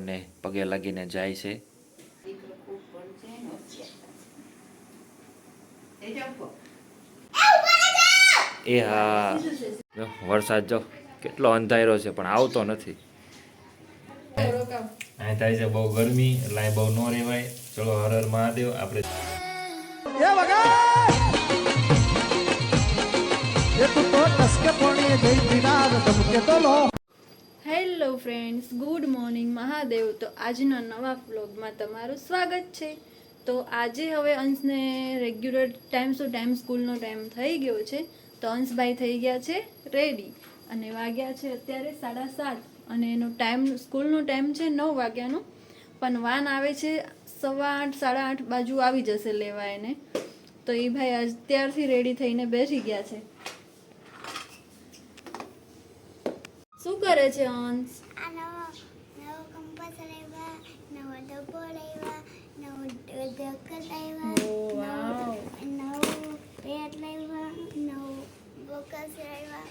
ભગવાનને પગે લાગીને જાય છે. એ જાઓ પો. એ હા વરસાદ જો કેટલો અંધાર્યો છે પણ આવતો નથી અહીં થાય છે બહુ ગરમી એટલે બહુ ન રહેવાય ચલો હર હર મહાદેવ આપણે hello friends good morning Mahadev તો આજના નવા વ્લોગમાં તમારું સ્વાગત છે. તો આજે હવે અંશને રેગ્યુલર ટાઈમ ટુ ટાઈમ સ્કૂલનો ટાઈમ થઈ ગયો છે. તો અંશભાઈ થઈ ગયા છે રેડી અને વાગ્યા છે અત્યારે સાડા સાત. અને એનો ટાઈમ સ્કૂલનો ટાઈમ છે નવ વાગ્યાનો. પણ વાન આવે છે, સવા આઠ, સાડા આઠ બાજુ આવી જશે લેવા એને. તો એ ભાઈ અત્યારથી રેડી થઈને બેસી ગયા છે. શું કરે છે અંશ? આ નવો નવો કંપાસ લાવ્યા નવો ડબ્બો લાવ્યા નવો ઢક્કર લાવ્યા ઓ, પેટ લાવ્યા નવું બોકસ લાવ્યા.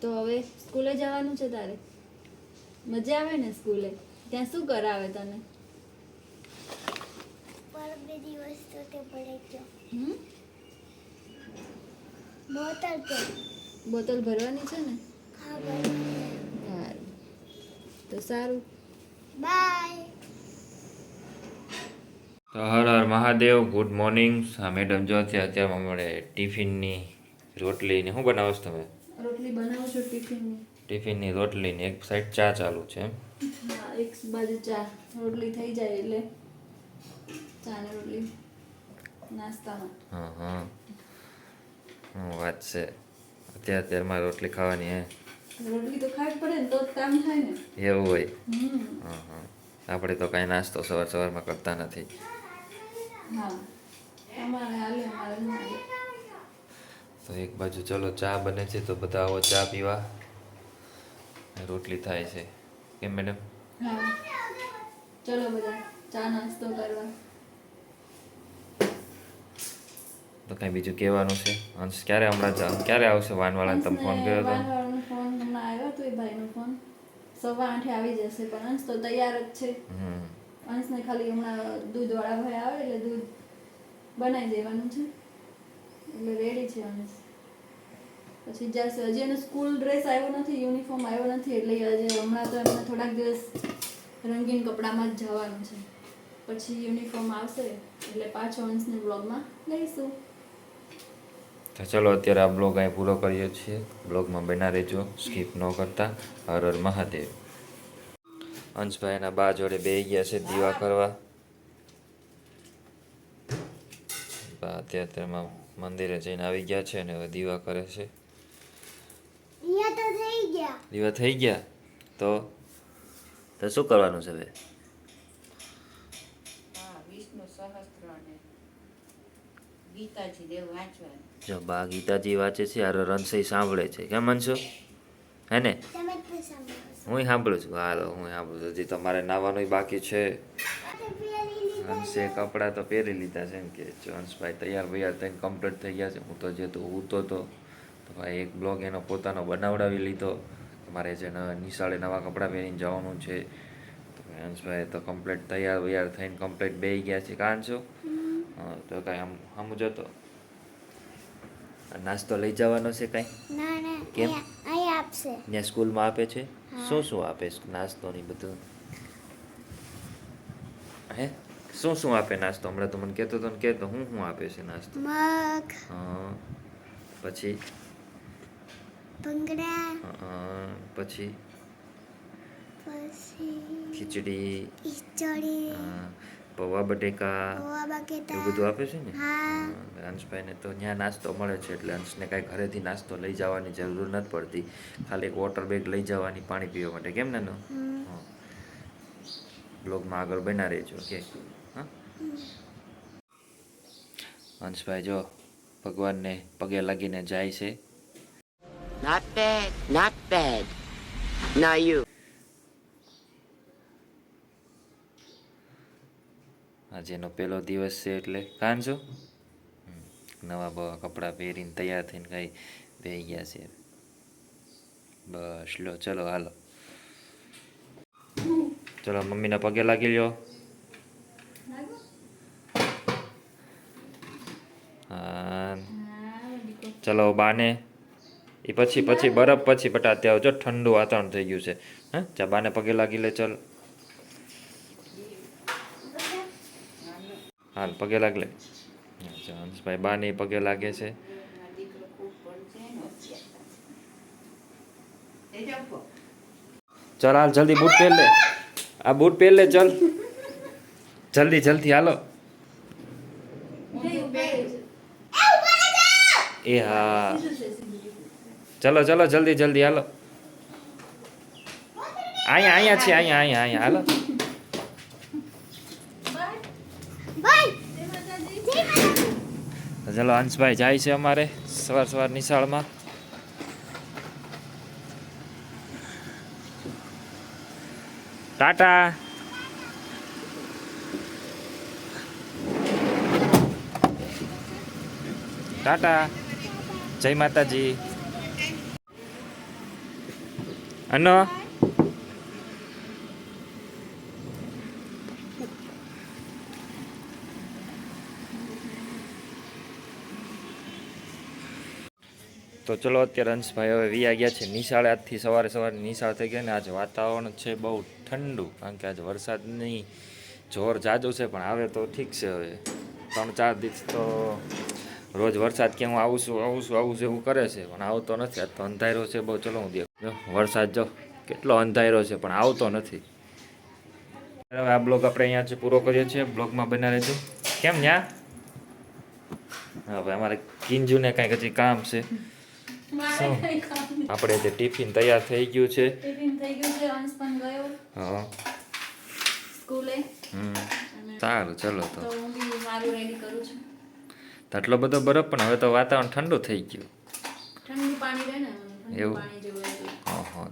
તો હવે સ્કૂલે જવાનું છે તારે? મજા આવે ને સ્કૂલે? ત્યાં શું કરાવે તને? પર બે દિવસ તો તે પડે ગયો હમ? બોતલ બોટલ ભરવાની છે ને? સારું તો સારું. બાય. તો હર હર મહાદેવ ગુડ મોર્નિંગ. મેડમ જો અત્યારે અત્યારમાં મળે ટિફિનની રોટલી ને શું બનાવો છો તમે? રોટલી બનાવું છું ટિફિનની. ટિફિનની રોટલી ને એક સાઈડ ચા ચાલુ છે. એક બાજુ ચા. રોટલી થઈ જાય એટલે ચા ને રોટલી નાસ્તામાં. હા હા. શું વાત છે. અત્યારે અત્યારમાં રોટલી ખાવાની હે. રોટલી તો ખાવી પડે ને તો જ કામ થાય ને. એવું હોય. હા હા આપણે તો કાંઈ નાસ્તો સવાર સવારમાં કરતા નથી. હા. તો એક બાજુ ચલો ચા બને છે તો બધા આવો ચા પીવા. રોટલી થાય છે. કેમ મેડમ? હા. ચલો બધા ચા નાસ્તો કરવા. તો કાંઈ બીજું કહેવાનું છે. અંશ ક્યારે હમણાં જા- ક્યારે આવશે વાનવાળાને તમે ફોન કર્યો હતો ફોન હમણાં આવ્યો હતો એ ભાઈનો ફોન. સવા આઠે આવી જશે પણ અંશ તો તૈયાર જ છે. અંશને ખાલી હમણાં દૂધવાળા ભાઈ આવે એટલે દૂધ બનાવી દેવાનું છે. એટલે રેડી છે અંશ. પછી જશે હજી એનો સ્કૂલ ડ્રેસ આવ્યો નથી યુનિફોર્મ આવ્યો નથી એટલે હજી હમણાં તો એમને થોડાક દિવસ રંગીન કપડામાં જ જવાનું છે. પછી યુનિફોર્મ આવશે એટલે પાછો અંશને બ્લોગમાં લઈશું. તો ચલો અત્યારે આ બ્લોગ અહીં પૂરો કરીએ છીએ. બ્લોગમાં બના રહેજો. સ્કીપ ન કરતા. હર હર મહાદેવ. અંશભાઈના બા જોડે બે ગયા છે દીવા કરવા. બા અત્યારે અત્યારમાં મંદિરે જઈને આવી ગયા છે અને હવે દીવા કરે છે. અહીંયા તો થઈ ગયા. દીવા થઈ ગયા? તો? તો શું કરવાનું છે હવે? વિષ્ણુ સહસ્ત્ર ગીતાજી દેવ વાંચવાનું જો બા ગીતાજી વાંચે છે આ રનસઈ સાંભળે છે. કેમ મનશો હે ને? તમે તો સાંભળો હું સાંભળું છું. હાલો હું સાંભળું છું. હજી તમારે નાવાનું બાકી છે. હંસે કપડાં તો પહેરી લીધા છે એમ કે હંસભાઈ તૈયાર બૈયાર થઈને કમ્પ્લીટ થઈ ગયા છે. હું તો જે તો ઉતો તો તો ભાઈ એક બ્લોગ એનો પોતાનો બનાવડાવી લીધો. મારે જે નિશાળે નવા કપડાં પહેરીને જવાનું છે. તો ભાઈ હંસભાઈ તો કમ્પ્લીટ તૈયાર વૈયાર થઈને કમ્પ્લીટ બેસી ગયા છે. કારણ છો? હા તો કાંઈ આમ આમ જતો નાસ્તો લઈ જવાનો છે કાંઈ? ના ના કેમ? આપશે. ત્યાં સ્કૂલમાં આપે છે? શું શું આપે નાસ્તો ને બધું? હે? શું શું આપે નાસ્તો? હમણાં તો મને કહેતો તો ને કહેતો હું શું આપે છે નાસ્તો? મગ. હા પછી? ભંગડા. હા, પછી? પછી? ખીચડી. ખીચડી હા, પૌવા બટેકા એવું બધું આપે છે ને? હા. ને તો ત્યાં નાસ્તો મળે છે એટલે અંશને કાંઈ ઘરેથી નાસ્તો લઈ જવાની જરૂર નથી પડતી. ખાલી એક વોટર બેગ લઈ જવાની પાણી પીવા માટે. કેમ ને હા. બ્લોગમાં આગળ બના રહેજો કે હા? હંસભાઈ જો ભગવાનને પગે લાગીને જાય છે. Not bad, not bad. Now you. આજે એનો પહેલો દિવસ છે એટલે કાંજો. નવા બવા કપડાં પહેરીને તૈયાર થઈને કાંઈ પહેરી ગયા છે. બસ, લો, ચલો, હાલો. ચલો, મમ્મીના પગે લાગી લ્યો. ચલો, બાને. એ પછી પછી, બરફ પછી બટા ત્યાં જો ઠંડુ વાતાવરણ થઈ ગયું છે. હા ચા બાને પગે લાગી લે, ચલ. હાલ પગે લાગ લે અચ્છા હંસભાઈ બાને પગે લાગે છે. ને ચલ, હાલ જલ્દી બૂટ પહેર લે. આ બૂટ પહેર લે, ચલ. જલ્દી જલ્દી, હાલો. એ હા. ચલો ચલો, જલ્દી જલ્દી, હાલો. અહીંયા અહીંયા છે, અહીંયા અહીંયા અહીંયા, હાલો. તો અંશભાઈ જાય છે અમારે સવાર સવાર નિશાળમાં. ટાટા. ટાટા. જય માતાજી. અનો ચલો, અત્યારે હંસભાઈ હવે વિયા ગયા છે. નિશાળે આજથી સવારે સવારે નિશાળ થઈ ગયા ને આજે વાતાવરણ છે બહુ ઠંડુ, કારણ કે આજે વરસાદની જોર જાજો છે, પણ આવે તો ઠીક છે હવે. ત્રણ ચાર દિવસ તો રોજ વરસાદ કે હું આવું છું આવું છું આવું છું એવું કરે છે, પણ આવતો નથી. આજ તો અંધારો છે બહુ. ચલો, હું દેખ વરસાદ જો કેટલો અંધારો છે, પણ આવતો નથી. હવે આ બ્લોગ આપણે અહીંયા છે પૂરો કરીએ છીએ, બ્લોગમાં બના રહેજો. કેમ ન્યા? હવે અમારે કિંજુને કાંઈક હજી કામ છે? આપણે જે ટિફિન તૈયાર થઈ ગયું છે. ટિફિન થઈ ગયું છે અંશ પણ ગયો. હા. સ્કૂલે. સારું ચલો તો. હું બી મારું રેડી કરું છું. આટલો બધો બરફ પણ હવે તો વાતાવરણ ઠંડુ થઈ ગયું. ઠંડુ પાણી રહે ને એવું? પાણી જેવું ઓહો.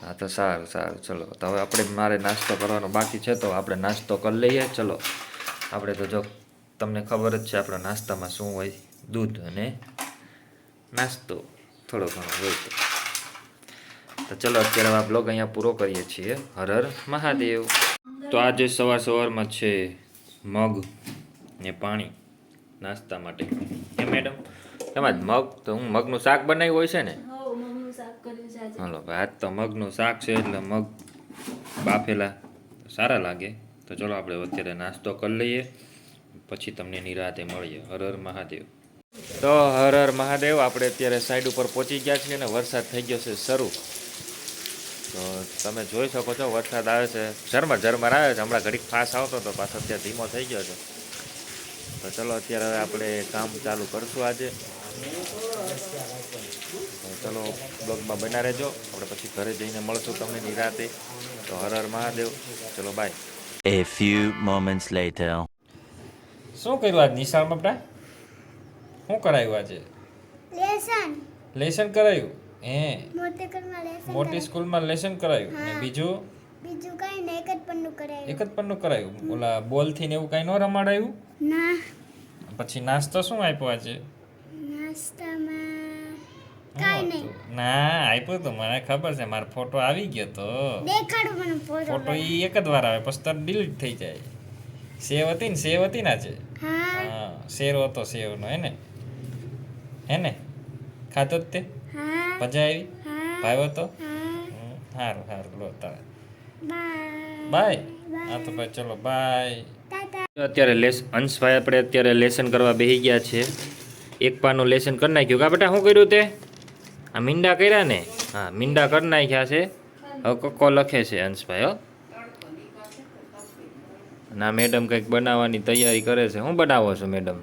હા તો સારું સારું ચલો. તો હવે આપણે મારે નાસ્તો કરવાનો બાકી છે તો આપણે નાસ્તો કરી લઈએ ચલો. આપણે તો જો તમને ખબર જ છે આપણા નાસ્તામાં શું હોય દૂધ અને નાસ્તો થોડો ઘણો હોય તો. ચલો અત્યારે આ બ્લોગ અહીંયા પૂરો કરીએ છીએ. હર હર મહાદેવ. તો આજે સવાર સવારમાં છે મગ ને પાણી નાસ્તા માટે. એ મેડમ એમાં જ મગ? તો હું મગનું શાક બનાવ્યું હોય છે ને? હાલો ભાઈ આજ તો મગનું શાક છે એટલે મગ બાફેલા. સારા લાગે. તો ચલો આપણે અત્યારે નાસ્તો કરી લઈએ. પછી તમને નિરાતે મળીએ. હર હર મહાદેવ. તો હર હર મહાદેવ આપણે અત્યારે સાઈડ ઉપર પહોંચી ગયા છીએ અને વરસાદ થઈ ગયો છે શરૂ. તો તમે જોઈ શકો છો વરસાદ આવે છે. ઝરમર ઝરમર આવે છે. હમણાં ઘડીક ફાસ આવતો હતો પાછો અત્યારે ધીમો થઈ ગયો છે. તો ચલો અત્યારે હવે આપણે કામ ચાલુ કરશું આજે. ચલો બ્લોગમાં બના રહેજો. આપણે પછી ઘરે જઈને મળશું તમને નિરાતે તો હર હર મહાદેવ. ચલો bye A few moments later. શું કર્યું આજ નિશાળ બેટા? શું કરાયું આજે? લેસન. લેસન કરાયું? હે. મોટે સ્કૂલમાં લેસન કરાયું? ને બીજું? બીજું કઈ ને એક જ પન્નું કરાયું. એક જ પન્નું કરાયું? ઓલા બોલથી ને એવું કઈ ન રમાડાયું? ના. પછી નાસ્તો શું આપ્યો આજે? નાસ્તામાં કઈ નહીં. ના આપ્યું તો મને ખબર છે મારો ફોટો આવી ગયો તો. દેખાડું મને ફોટો ફોટો ઈ એક જ વાર આવે પછી તરત ડિલીટ થઈ જાય. સેવ હતી ને સેવ હતી ને આજે? હા. શેર શેરો હતો સેવનો હે ને? હે ને? ખાતો જ તે? મજા આવી? ભાવ્યો તો? સારું સારું લો તારે. બાય. બાય. હા તો ભાઈ ચલો બાય. અત્યારે લેસ અંશભાઈ આપણે અત્યારે લેસન કરવા બેસી ગયા છે. એક પાનું લેસન કરી નાખ્યું. કા બેટા શું કર્યું તે? આ મીંડા કર્યા ને? હા મીંડા કરી નાખ્યા છે. હવે કક્કો લખે છે અંશભાઈ હો. ના મેડમ કંઈક બનાવવાની તૈયારી કરે છે. હું બનાવો છો મેડમ?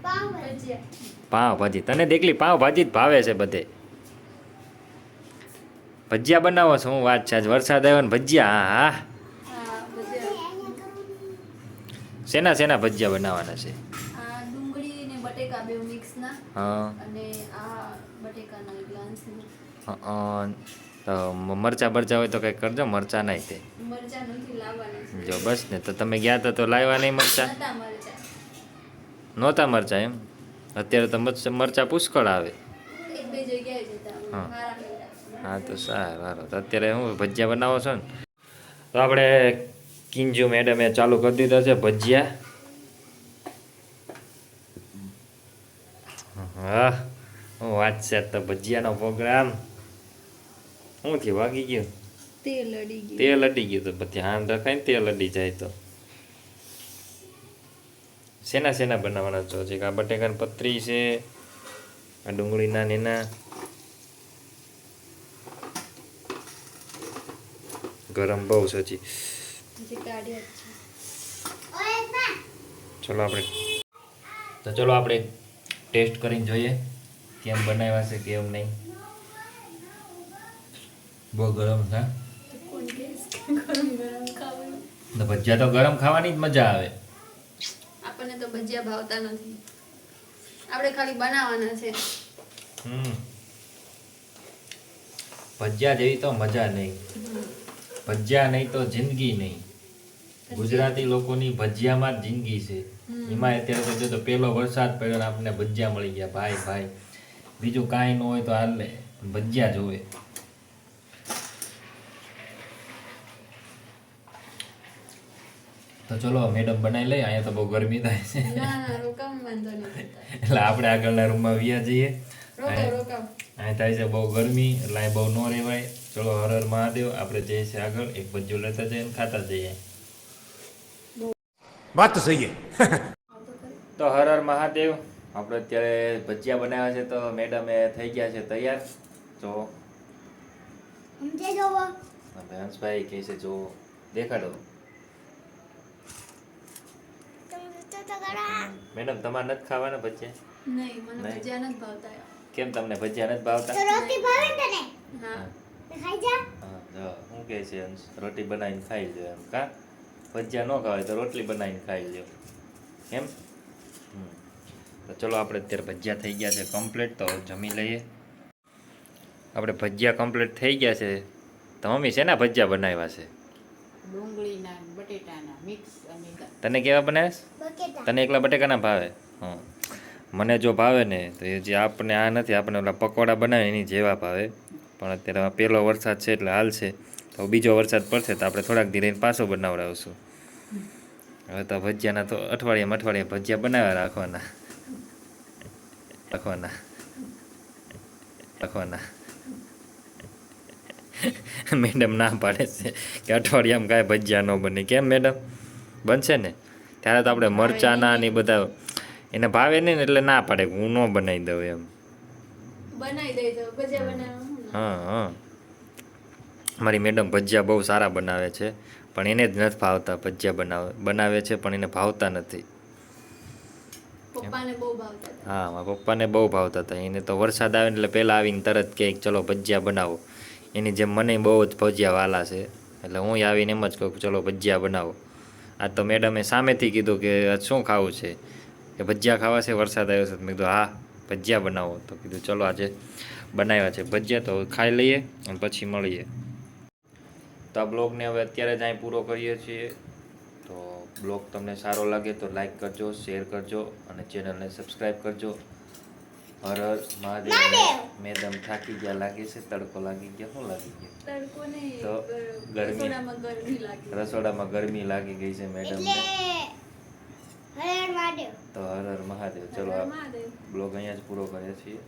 પાવ ભાજી. તને દેખલી પાવભાજી જ ભાવે છે બધે. ભજીયા બનાવો છો હું વાત છે. આજ વરસાદ આવ્યો ને ભજીયા હા હા. શેના શેના ભજીયા બનાવવાના છે? મરચા બરચા હોય તો કઈ કરજો મરચા નહીં તે. જો બસ ને તો તમે ગયા હતા તો લાવ્યા નહીં મરચા. નહોતા મરચા એમ? અત્યારે તો મરચા પુષ્કળ આવે. હા. હા તો સારું સારું તો અત્યારે હું ભજીયા બનાવો છો ને? તો આપણે કિંજુ મેડમે ચાલુ કરી દીધા છે ભજીયા. હા હું વાત છે તો ભજીયાનો પ્રોગ્રામ શું થયું વાગી ગયું? તેલ અડી ગયું. તેલ અડી ગયું તો પછી હાન રખાય ને તેલ અડી જાય તો. શેના શેના બનાવવાના છો? છે આ બટેકાની પતરી છે આ ડુંગળીના નેના ગરમ બહુ છે હજી. જ ચલો આપણે તો ચલો આપણે ટેસ્ટ કરીને જોઈએ કેમ બનાવ્યા છે કેમ નહીં. બહુ ગરમ છે ભજીયા તો ગરમ ખાવાની જ મજા આવે. તો ભજીયા ભાવતા નથી. આપણે ખાલી બનાવવાના છે. હમ. ભજીયા જેવી તો મજા નહીં. ભજીયા નહીં તો જિંદગી નહીં. ગુજરાતી લોકોની ભજીયામાં જ જિંદગી છે. એમાં અત્યારે તો જો તો પેલો વરસાદ પડ્યો આપણને ભજીયા મળી ગયા. ભાઈ ભાઈ. બીજું કાંઈ ન હોય તો હાલ ભજીયા જોવે. તો ચલો મેડમ બનાવી લઈએ. અહીંયા તો બહુ ગરમી થાય છે. એટલે આપણે આગળના રૂમમાં વ્યા જઈએ. રોકાવ થાય છે બહુ ગરમી એટલે અહીં બહુ ન રહેવાય. ચલો હર હર મહાદેવ. આપણે જઈએ છીએ આગળ. એક ભજીયો લેતા જઈએ ખાતા જઈએ. વાત તો સહી તો હર હર મહાદેવ. આપણે અત્યારે ભજીયા બનાવ્યા છે તો મેડમ એ થઈ ગયા છે તૈયાર. જો. સમજે હંસભાઈ કહે છે જો દેખાડો તમે તો તો કરા મેડમ તમારે નથી ખાવાના ભજીયા? નહીં મને ભજીયા નથી ભાવતા. કેમ તમને ભજીયા નથી ભાવતા? રોટી ભાવે તને? હા. ખાઈ જા. હા જો કહે છે રોટી બનાવીને ખાઈ લે એમ કા? ભજીયા ન ખાવાય તો રોટલી બનાવીને ખાઈ લે એમ તો ચલો આપણે અત્યારે ભજીયા થઈ ગયા છે કમ્પ્લીટ તો જમી લઈએ. આપણે ભજીયા કમ્પ્લીટ થઈ ગયા છે. તો મમ્મી શેના ભજીયા બનાવ્યા છે? ડુંગળીના બટેટાના મિક્સ અને તને કેવા બનાવ્યા તને એકલા બટેકાના ભાવે? હં. મને જો ભાવે ને તો એ જે આપણે આ નથી આપણે ઓલા પકોડા બનાવે એની જેવા ભાવે. પણ અત્યારે પહેલો વરસાદ છે એટલે હાલ છે. તો બીજો વરસાદ પડશે તો આપણે થોડાક ધીરે પાછો બનાવડાવશું. હવે તો ભજીયાના તો અઠવાડિયામાં અઠવાડિયે ભજીયા બનાવ્યા રાખવાના. રાખવાના. રાખવાના. મેડમ ના પાડે છે કે અઠવાડિયામાં કાંઈ ભજીયા ન બને. કેમ મેડમ? બનશે ને? ત્યારે તો આપણે મરચાના ને બધા એને ભાવે નહીં ને એટલે ના પાડે. હું ન બનાવી દઉં એમ. હા હા. મારી મેડમ ભજીયા બહુ સારા બનાવે છે પણ એને જ નથી ભાવતા ભજીયા બનાવે બનાવે છે પણ એને ભાવતા નથી. હા મારા પપ્પાને બહુ ભાવતા હતા. એને તો વરસાદ આવે એટલે પહેલાં આવીને તરત કે ચલો ભજીયા બનાવો. એની જેમ મને બહુ જ ભજીયા વાલા છે. એટલે હું આવીને એમ જ કહું ચલો ભજીયા બનાવો. આ તો મેડમે સામેથી કીધું કે શું ખાવું છે? કે ભજીયા ખાવા છે, વરસાદ આવ્યો છે મેં કીધું, હા, ભજીયા બનાવો. તો કીધું, ચલો આજે બનાવ્યા છે ભજીયા, તો ખાઈ લઈએ અને પછી મળીએ. તો આ બ્લોગને હવે અત્યારે જ અહીં પૂરો કરીએ છીએ. તો બ્લોગ તમને સારો લાગે તો લાઈક કરજો, શેર કરજો અને ચેનલને સબસ્ક્રાઈબ કરજો. હર હર મહાદેવ! મેડમ થાકી ગયા. લાગે છે તડકો લાગી ગયો. શું લાગી ગયો? તો ગરમી. રસોડામાં ગરમી લાગે. રસોડામાં ગરમી લાગી ગઈ છે મેડમ. તો હર હર મહાદેવ. ચલો આ બ્લોગ અહીંયા જ પૂરો કરીએ છીએ.